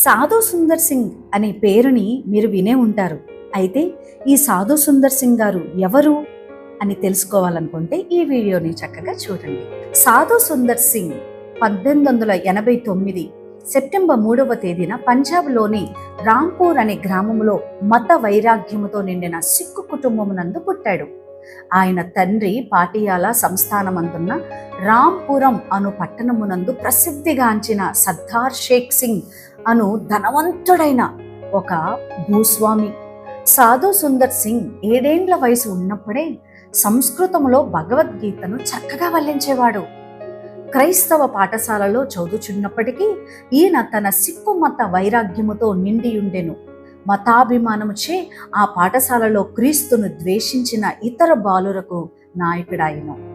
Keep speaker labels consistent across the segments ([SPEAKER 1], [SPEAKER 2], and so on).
[SPEAKER 1] సాధు సుందర్ సింగ్ అనే పేరుని మీరు వినే ఉంటారు. అయితే ఈ సాధు సుందర్ సింగ్ గారు ఎవరు అని తెలుసుకోవాలనుకుంటే ఈ వీడియోని చక్కగా చూడండి. సాధు సుందర్ సింగ్ పద్దెనిమిది వందల ఎనభై తొమ్మిది సెప్టెంబర్ మూడవ తేదీన పంజాబ్లోని రాంపూర్ అనే గ్రామంలో మత వైరాగ్యముతో నిండిన సిక్కు కుటుంబమునందు పుట్టాడు. ఆయన తండ్రి పాటియాల సంస్థానమందున్న రాంపురం అను పట్టణమునందు ప్రసిద్ధిగాంచిన సర్దార్ షేక్ సింగ్ అను ధనవంతుడైన ఒక భూస్వామి. సాధు సుందర్ సింగ్ ఏడేండ్ల వయసు ఉన్నప్పుడే సంస్కృతంలో భగవద్గీతను చక్కగా వల్లించేవాడు. క్రైస్తవ పాఠశాలలో చదువుచున్నప్పటికీ ఈయన తన సిక్కు మత వైరాగ్యముతో నిండియుండెను. మతాభిమానముచే ఆ పాఠశాలలో క్రీస్తును ద్వేషించిన ఇతర బాలురకు నాయకుడాయను.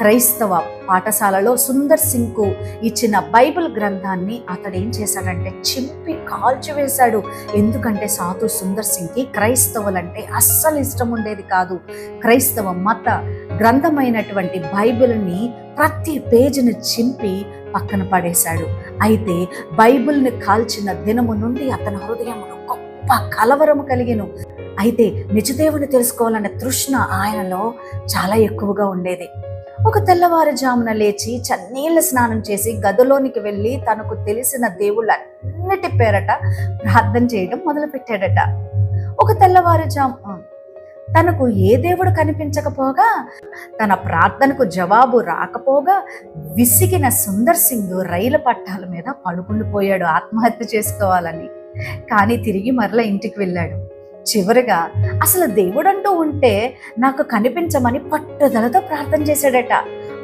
[SPEAKER 1] క్రైస్తవ పాఠశాలలో సుందర్ సింగ్కు ఇచ్చిన బైబిల్ గ్రంథాన్ని అతడు ఏం చేశాడంటే చింపి కాల్చివేశాడు ఎందుకంటే సాధు సుందర్ సింగ్కి క్రైస్తవులంటే అస్సలు ఇష్టం ఉండేది కాదు. క్రైస్తవ మత గ్రంథమైనటువంటి బైబిల్ని ప్రతి పేజీని చింపి పక్కన పడేశాడు. అయితే బైబిల్ని కాల్చిన దినము నుండి అతని హృదయమును గొప్ప కలవరము కలిగెను. అయితే నిజదేవుని తెలుసుకోవాలనే తృష్ణ ఆయనలో చాలా ఎక్కువగా ఉండేది. ఒక తెల్లవారుజామున లేచి చన్నీళ్ళ స్నానం చేసి గదిలోనికి వెళ్ళి తనకు తెలిసిన దేవుళ్ళన్నిటి పేరట ప్రార్థన చేయడం మొదలుపెట్టాడట. ఒక తెల్లవారుజాము తనకు ఏ దేవుడు కనిపించకపోగా తన ప్రార్థనకు జవాబు రాకపోగా విసిగిన సుందర్ సింగ్ రైలు పట్టాల మీద పడుకుండిపోయాడు ఆత్మహత్య చేసుకోవాలని. కానీ తిరిగి మరల ఇంటికి వెళ్ళాడు. చివరిగా అసలు దేవుడంటూ ఉంటే నాకు కనిపించమని పట్టుదలతో ప్రార్థన చేశాడట.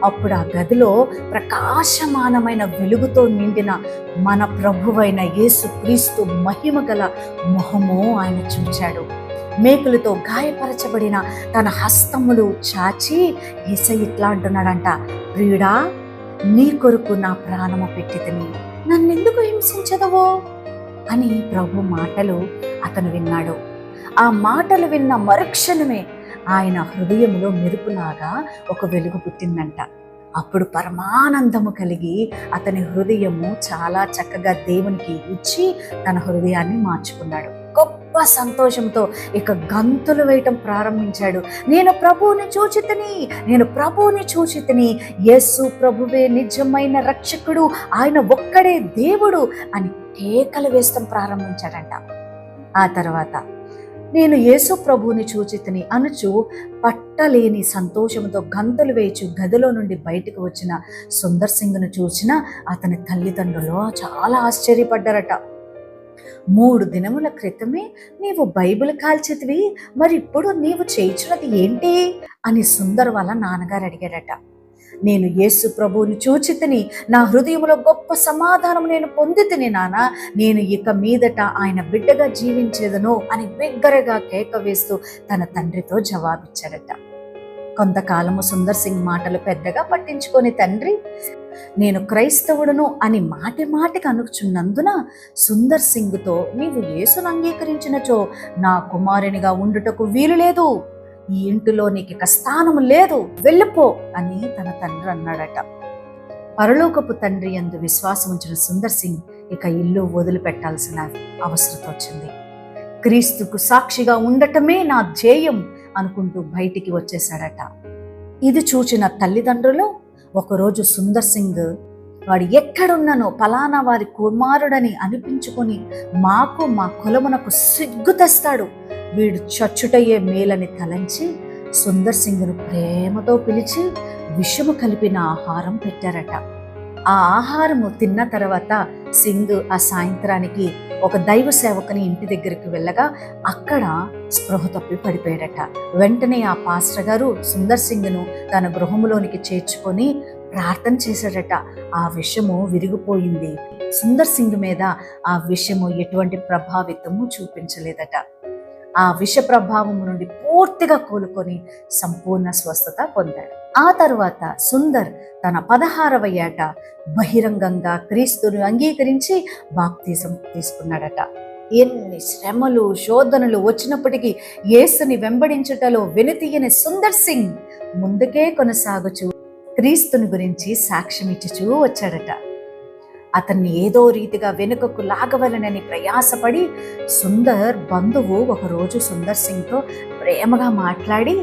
[SPEAKER 1] అప్పుడు ఆ గదిలో ప్రకాశమానమైన వెలుగుతో నిండిన మన ప్రభువైన యేసు క్రీస్తు మహిమ గల మొహము ఆయన చూచాడు. మేకులతో గాయపరచబడిన తన హస్తములు చాచి ఏసై ఇట్లా అంటున్నాడంట ప్రియుడా నీ కొరకు నా ప్రాణము పెట్టితిని నన్నెందుకు హింసించదవో? అని ప్రభు మాటలు అతను విన్నాడు. ఆ మాటలు విన్న మరుక్షణమే ఆయన హృదయంలో మెరుపులాగా ఒక వెలుగు పుట్టిందంట. అప్పుడు పరమానందము కలిగి అతని హృదయము చాలా చక్కగా దేవునికి ఇచ్చి తన హృదయాన్ని మార్చుకున్నాడు. గొప్ప సంతోషంతో ఇక గంతులు వేయటం ప్రారంభించాడు. నేను ప్రభువుని చూచితిని నేను ప్రభువుని చూచితని. యేసు ప్రభువే నిజమైన రక్షకుడు ఆయన ఒక్కడే దేవుడు అని కేకలు వేస్తాం ప్రారంభించాడంట. ఆ తర్వాత నేను యేసు ప్రభువుని చూచితిని అనుచు పట్టలేని సంతోషంతో గంతులు వేయచు గదిలో నుండి బయటకు వచ్చిన సుందర్ సింగ్ను చూసిన అతని తల్లిదండ్రులు చాలా ఆశ్చర్యపడ్డారట. మూడు దినముల క్రితమే నీవు బైబిల్ కాల్చితివి మరి ఇప్పుడు నీవు చేయించినది ఏంటి? అని సుందర్ వాళ్ళ నాన్నగారు అడిగాడట నేను యేసు ప్రభువుని చూచితిని నా హృదయంలో గొప్ప సమాధానం నేను పొందితిని నాన్న నేను ఇక మీదట ఆయన బిడ్డగా జీవించేదను అని బిగ్గరగా కేక వేస్తూ తన తండ్రితో జవాబిచ్చాడట. కొంతకాలము సుందర్ సింగ్ మాటలు పెద్దగా పట్టించుకొని తండ్రి నేను క్రైస్తవుడును అని మాటి మాటికి అనుచున్నందున సుందర్ సింగ్తో నీవు యేసును అంగీకరించినచో నా కుమారునిగా ఉండుటకు వీలు లేదు. ఈ ఇంటిలో నీకు ఇక స్థానము లేదు వెళ్ళిపో అని తన తండ్రి అన్నాడట. పరలోకపు తండ్రి ఎందు విశ్వాసం ఉంచిన సుందర్ సింగ్ ఇక ఇల్లు వదిలిపెట్టాల్సిన అవసరం వచ్చింది. క్రీస్తుకు సాక్షిగా ఉండటమే నా ధ్యేయం అనుకుంటూ బయటికి వచ్చేశాడట. ఇది చూచిన తల్లిదండ్రులు ఒకరోజు సుందర్ సింగ్ వాడు ఎక్కడున్నానో పలానా వారి కుమారుడని అనిపించుకొని మాకు మా కులమునకు సిగ్గు తెస్తాడు. వీడు చచ్చుటయ్యే మేలని తలంచి సుందర్ సింగ్ను ప్రేమతో పిలిచి విషము కలిపిన ఆహారం పెట్టారట. ఆ ఆహారము తిన్న తర్వాత సింగ్ ఆ సాయంత్రానికి ఒక దైవ సేవకుని ఇంటి దగ్గరికి వెళ్ళగా అక్కడ స్పృహ తప్పి పడిపోయాడట. వెంటనే ఆ పాస్టర్ గారు సుందర్ సింగ్ను తన గృహములోనికి చేర్చుకొని ప్రార్థన చేశాడట ఆ విషము విరిగిపోయింది. సుందర్ సింగ్ మీద ఆ విషము ఎటువంటి ప్రభావితము చూపించలేదట. ఆ విష ప్రభావం నుండి పూర్తిగా కోలుకొని సంపూర్ణ స్వస్థత పొందాడు. ఆ తర్వాత సుందర్ తన పదహారవ ఏట బహిరంగంగా క్రీస్తును అంగీకరించి బాప్తిజం తీసుకున్నాడట. ఎన్ని శ్రమలు శోధనలు వచ్చినప్పటికీ యేసుని వెంబడించుటలో వెనుతీయని సుందర్ సింగ్ ముందుకే కొనసాగుచు క్రీస్తుని గురించి సాక్ష్యం ఇచ్చుచూ వచ్చాడట. అతన్ని ఏదో రీతిగా వెనుకకు లాగవలనని ప్రయాసపడి సుందర్ బంధువు ఒకరోజు సుందర్ సింగ్తో ప్రేమగా మాట్లాడి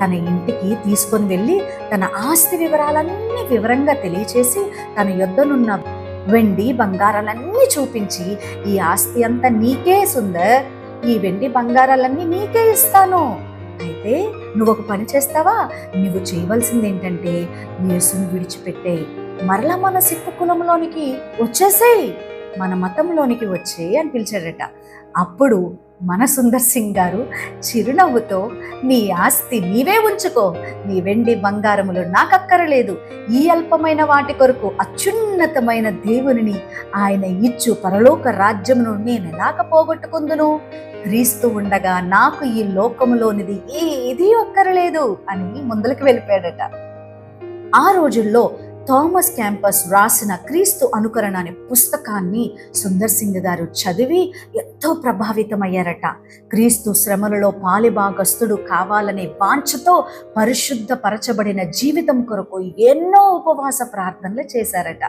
[SPEAKER 1] తన ఇంటికి తీసుకొని వెళ్ళి తన ఆస్తి వివరాలన్నీ వివరంగా తెలియచేసి తన యొద్దనున్న వెండి బంగారాలన్నీ చూపించి ఈ ఆస్తి అంతా నీకే సుందర్ ఈ వెండి బంగారాలన్నీ నీకే ఇస్తాను. అయితే నువ్వు ఒక పని చేస్తావా? నువ్వు చేయవలసింది ఏంటంటే యేసును విడిచిపెట్టే మరలా మన సిక్కు కులంలోనికి వచ్చేసేయ్. మన మతంలోనికి వచ్చేయి అని పిలిచాడట. అప్పుడు మన సుందర్ సింగ్ గారు చిరునవ్వుతో నీ ఆస్తి నీవే ఉంచుకో. నీ వెండి బంగారములు నాకక్కరలేదు. ఈ అల్పమైన వాటి కొరకు అత్యున్నతమైన దేవునిని ఆయన ఇచ్చు పరలోక రాజ్యమును నేను ఎలాగ పోగొట్టుకుందును? క్రీస్తు ఉండగా నాకు ఈ లోకములోనిది ఏది అక్కరలేదు అని ముందలకు వెళ్ళిపోయాడట. ఆ రోజుల్లో థామస్ క్యాంపస్ రాసిన క్రీస్తు అనుకరణ అనే పుస్తకాన్ని సుందర్ సింగ్ గారు చదివి ఎంతో ప్రభావితమయ్యారట. క్రీస్తు శ్రమలలో పాలిభాగస్తుడు కావాలనే వాంఛతో పరిశుద్ధపరచబడిన జీవితం కొరకు ఎన్నో ఉపవాస ప్రార్థనలు చేశారట.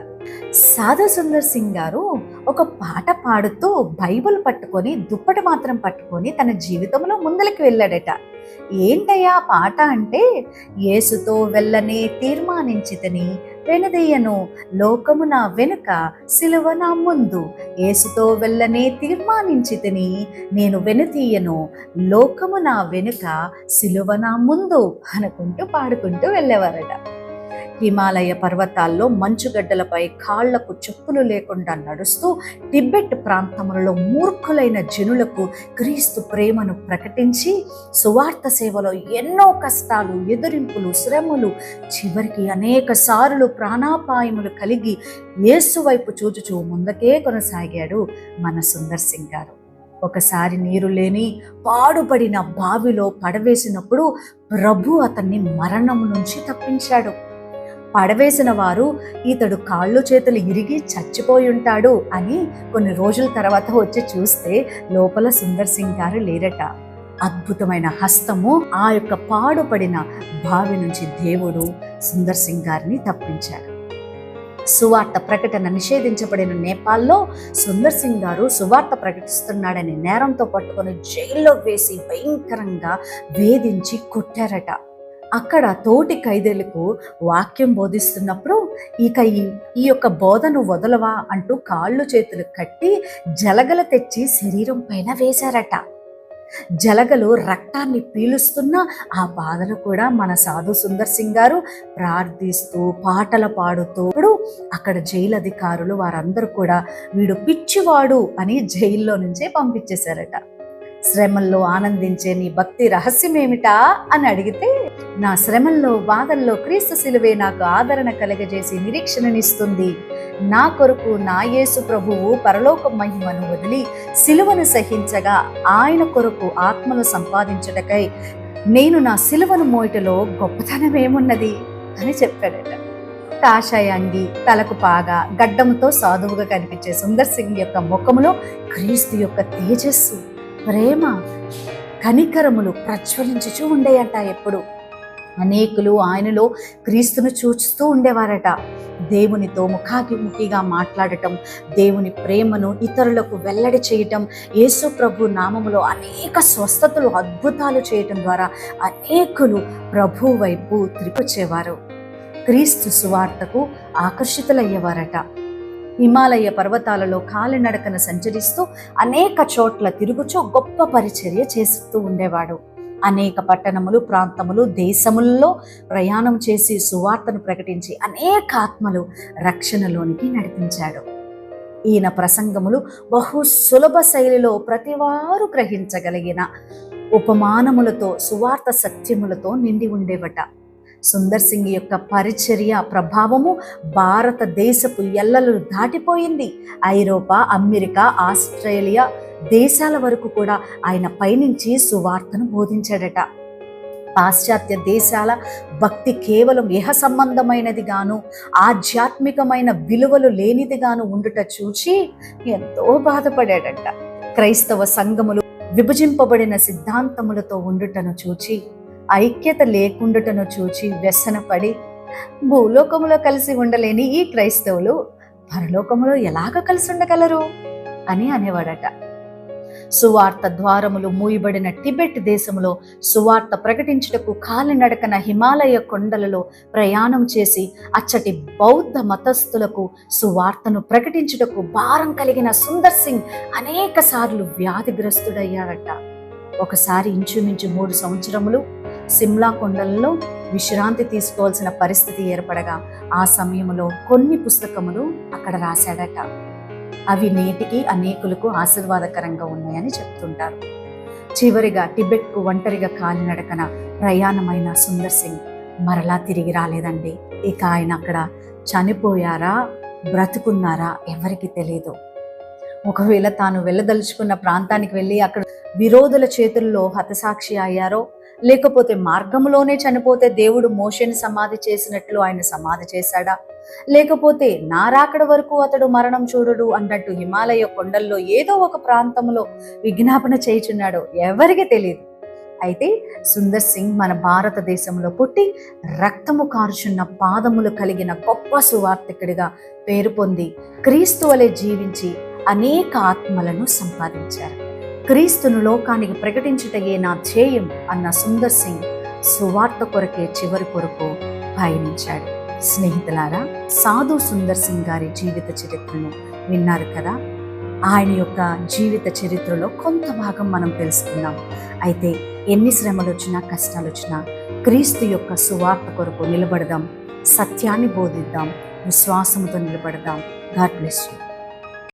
[SPEAKER 1] సాధు సుందర్ సింగ్ గారు ఒక పాట పాడుతూ బైబిల్ పట్టుకొని దుప్పటి మాత్రం పట్టుకొని తన జీవితంలో ముందలకి వెళ్ళాడట. ఏంటయ్యా పాట అంటే? యేసుతో వెళ్ళనే తీర్మానించితని వెనదయ్యను లోకము నా వెనుక సిలువ నా ముందు. యేసుతో వెళ్ళనే తీర్మానించితిని నేను వెనుతీయను లోకము నా వెనుక సిలువ నా ముందు అనుకుంటూ పాడుకుంటూ వెళ్ళేవారట. హిమాలయ పర్వతాల్లో మంచుగడ్డలపై కాళ్ళకు చెప్పులు లేకుండా నడుస్తూ టిబెట్ ప్రాంతములలో మూర్ఖులైన జనులకు క్రీస్తు ప్రేమను ప్రకటించి సువార్త సేవలో ఎన్నో కష్టాలు ఎదురింపులు శ్రమలు చివరికి అనేక సార్లు ప్రాణాపాయములు కలిగి యేసు వైపు చూచుచూ ముందుకే కొనసాగాడు మన సుందర్ సింగ్ గారు. ఒకసారి నీరు లేని పాడుపడిన బావిలో పడవేసినప్పుడు ప్రభు అతన్ని మరణం నుంచి తప్పించాడు. పడవేసిన వారు ఇతడు కాళ్ళు చేతులు ఇరిగి చచ్చిపోయి ఉంటాడు అని కొన్ని రోజుల తర్వాత వచ్చి చూస్తే లోపల సుందర్ సింగ్ గారు లేరట. అద్భుతమైన హస్తము ఆ యొక్క పాడుపడిన బావి నుంచి దేవుడు సుందర్ సింగ్ గారిని తప్పించాడు. సువార్త ప్రకటన నిషేధించబడిన నేపాల్లో సుందర్ సింగ్ గారు సువార్త ప్రకటిస్తున్నాడని నేరంతో పట్టుకొని జైల్లో వేసి భయంకరంగా వేధించి కొట్టారట. అక్కడ తోటి ఖైదీలకు వాక్యం బోధిస్తున్నప్పుడు ఇక ఈ ఈ యొక్క బోధను వదలవా అంటూ కాళ్ళు చేతులు కట్టి జలగల తెచ్చి శరీరం పైన వేశారట. జలగలు రక్తాన్ని పీలుస్తున్న ఆ బాధలు కూడా మన సాధు సుందర్ సింగ్ గారు ప్రార్థిస్తూ పాటలు పాడుతూ ఇప్పుడు అక్కడ జైలు అధికారులు వారందరూ కూడా వీడు పిచ్చివాడు అని జైల్లో నుంచే పంపించేశారట. శ్రమల్లో ఆనందించే నీ భక్తి రహస్యం ఏమిటా అని అడిగితే నా శ్రమల్లో బాధల్లో క్రీస్తు శిలువే నాకు ఆదరణ కలగజేసి నిరీక్షణనిస్తుంది. నా కొరకు నా యేసు ప్రభువు పరలోక మహిమను వదిలి శిలువను సహించగా ఆయన కొరకు ఆత్మను సంపాదించుటకై నేను నా సిలువను మోయటలో గొప్పతనమేమున్నది? అని చెప్పాడట. కాషాయ అంగి తలకు పాగా గడ్డంతో సాధువుగా కనిపించే సుందర్ సింగ్ యొక్క ముఖములో క్రీస్తు యొక్క తేజస్సు ప్రేమ కనికరములు ప్రజ్వలించుచూ ఉండేయంట ఎప్పుడు. అనేకులు ఆయనలో క్రీస్తును చూస్తూ ఉండేవారట. దేవునితో ముఖాముఖిగా మాట్లాడటం దేవుని ప్రేమను ఇతరులకు వెల్లడి చేయటం యేసు ప్రభు నామములో అనేక స్వస్థతలు అద్భుతాలు చేయటం ద్వారా అనేకులు ప్రభు వైపు త్రిపొచ్చేవారు క్రీస్తు సువార్తకు ఆకర్షితులయ్యేవారట. హిమాలయ పర్వతాలలో కాలినడకన సంచరిస్తూ అనేక చోట్ల తిరుగుచూ గొప్ప పరిచర్య చేస్తూ ఉండేవాడు. అనేక పట్టణములు ప్రాంతములు దేశముల్లో ప్రయాణం చేసి సువార్తను ప్రకటించి అనేక ఆత్మలు రక్షణలోనికి నడిపించాడు. ఈయన ప్రసంగములు బహు సులభ శైలిలో ప్రతివారు గ్రహించగలిగిన ఉపమానములతో సువార్త సత్యములతో నిండి ఉండేవట. సుందర్ సింగ్ యొక్క పరిచర్య ప్రభావము భారతదేశపు ఎల్లలు దాటిపోయింది. ఐరోపా అమెరికా ఆస్ట్రేలియా దేశాల వరకు కూడా ఆయన పయనించి సువార్తను బోధించాడట. పాశ్చాత్య దేశాల భక్తి కేవలం ఇహ సంబంధమైనది గాను ఆధ్యాత్మికమైన విలువలు లేనిది గాను ఉండుట చూచి ఎంతో బాధపడాడట. క్రైస్తవ సంఘములు విభజింపబడిన సిద్ధాంతములతో ఉండుటను చూచి ఐక్యత లేకుండుటను చూచి వ్యసనపడి భూలోకములో కలిసి ఉండలేని ఈ క్రైస్తవులు పరలోకములో ఎలాగ కలిసి ఉండగలరు అని అనేవాడట. సువార్త ద్వారములు మూయబడిన టిబెట్ దేశములో సువార్త ప్రకటించుటకు కాలినడకన హిమాలయ కొండలలో ప్రయాణం చేసి అచ్చటి బౌద్ధ మతస్థులకు సువార్తను ప్రకటించుటకు భారం కలిగిన సుందర్ సింగ్ అనేక సార్లు వ్యాధిగ్రస్తుడయ్యాడట. ఒకసారి ఇంచుమించు మూడు సంవత్సరములు సిమ్లా కొండలలో విశ్రాంతి తీసుకోవాల్సిన పరిస్థితి ఏర్పడగా ఆ సమయంలో కొన్ని పుస్తకములు అక్కడ రాశాడట. అవి నేటికి అనేకులకు ఆశీర్వాదకరంగా ఉన్నాయని చెప్తుంటారు. చివరిగా టిబెట్కు ఒంటరిగా కాలినడకన ప్రయాణమైన సుందర్ సింగ్ మరలా తిరిగి రాలేదండి. ఇక ఆయన అక్కడ చనిపోయారా బ్రతుకున్నారా ఎవరికి తెలియదు ఒకవేళ తాను వెళ్ళదలుచుకున్న ప్రాంతానికి వెళ్ళి అక్కడ విరోధుల చేతుల్లో హతసాక్షి అయ్యారో లేకపోతే మార్గంలోనే చనిపోతే దేవుడు మోషని సమాధి చేసినట్లు ఆయన సమాధి చేశాడా? లేకపోతే నారాకడ వరకు అతడు మరణం చూడడు అన్నట్టు హిమాలయ కొండల్లో ఏదో ఒక ప్రాంతంలో విజ్ఞాపన చేయుచున్నాడో ఎవరికి తెలియదు అయితే సుందర్ సింగ్ మన భారతదేశంలో పుట్టి రక్తము కారుచున్న పాదములు కలిగిన గొప్ప సువార్థికుడిగా పేరు పొంది క్రీస్తు వలె జీవించి అనేక ఆత్మలను సంపాదించారు. క్రీస్తును లోకానికి ప్రకటించుటయే నా ధ్యేయం అన్న సుందర్ సింగ్ సువార్త కొరకే చివరి కొరకు పయనించాడు. స్నేహితులారా సాధు సుందర్ సింగ్ గారి జీవిత చరిత్రను విన్నారు కదా? ఆయన యొక్క జీవిత చరిత్రలో కొంత భాగం మనం తెలుసుకుందాం. అయితే ఎన్ని శ్రమలు వచ్చినా కష్టాలు వచ్చినా క్రీస్తు యొక్క సువార్త కొరకు నిలబడదాం సత్యాన్ని బోధిద్దాం విశ్వాసంతో నిలబడదాం. God bless you.